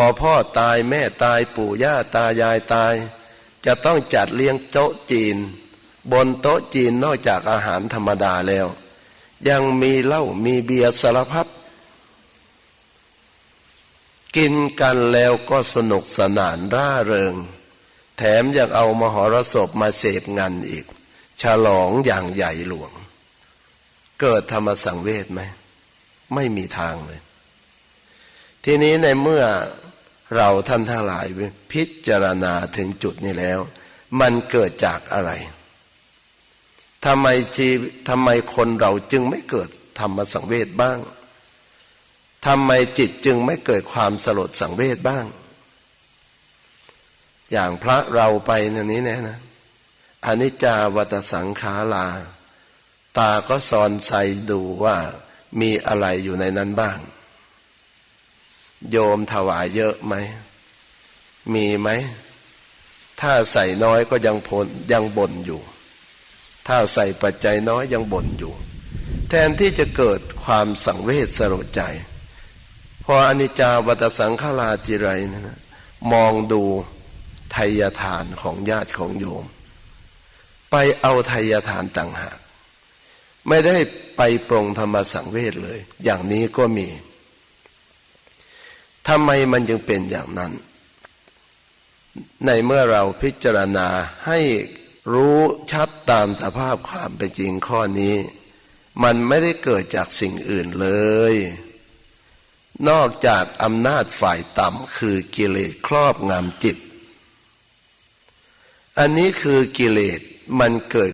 พอพ่อตายแม่ตายปู่ย่าตายายตาย จะต้องจัดเลี้ยงโต๊ะจีน บนโต๊ะจีนนอกจากอาหารธรรมดาแล้ว ยังมีเหล้ามีเบียร์สารพัดกินกันแล้วก็สนุกสนานร่าเริง แถมยังเอามหรสพมาเสพงานอีก ฉลองอย่างใหญ่หลวง เกิดธรรมสังเวชไหม ไม่มีทางเลย ทีนี้ในเมื่อ เราท่านทั้งหลายพิจารณาถึงจุดนี้แล้ว มันเกิดจากอะไรทำไมชีทำไมคนเราจึงไม่เกิดธรรมสังเวชบ้างทำไมจิตจึงไม่เกิดความสลดสังเวชบ้าง อย่างพระเราไปในนี้แนะนะอนิจจาวัตสังขาราตาก็สอนใส่ดูว่ามีอะไรอยู่ในนั้นบ้าง โยมถวายเยอะไหม มีไหม ถ้าใส่น้อยก็ยังพนยังบ่นอยู่ ถ้าใส่ปัจจัยน้อยยังบ่นอยู่ แทนที่จะเกิดความสังเวชสลดใจ พออนิจจาวัตสังขาราจิไรนะมองดูไทยทานของญาติของโยม ไปเอาไทยทานต่างหาก ไม่ได้ไปปรงธรรมสังเวชเลย อย่างนี้ก็มี ทำไมมันจึงเป็นอย่างนั้น ในเมื่อเราพิจารณาให้รู้ชัดตามสภาพความเป็นจริงข้อนี้ มันไม่ได้เกิดจากสิ่งอื่นเลย นอกจากอำนาจฝ่ายต่ำคือกิเลสครอบงำจิต อันนี้คือกิเลสมันเกิด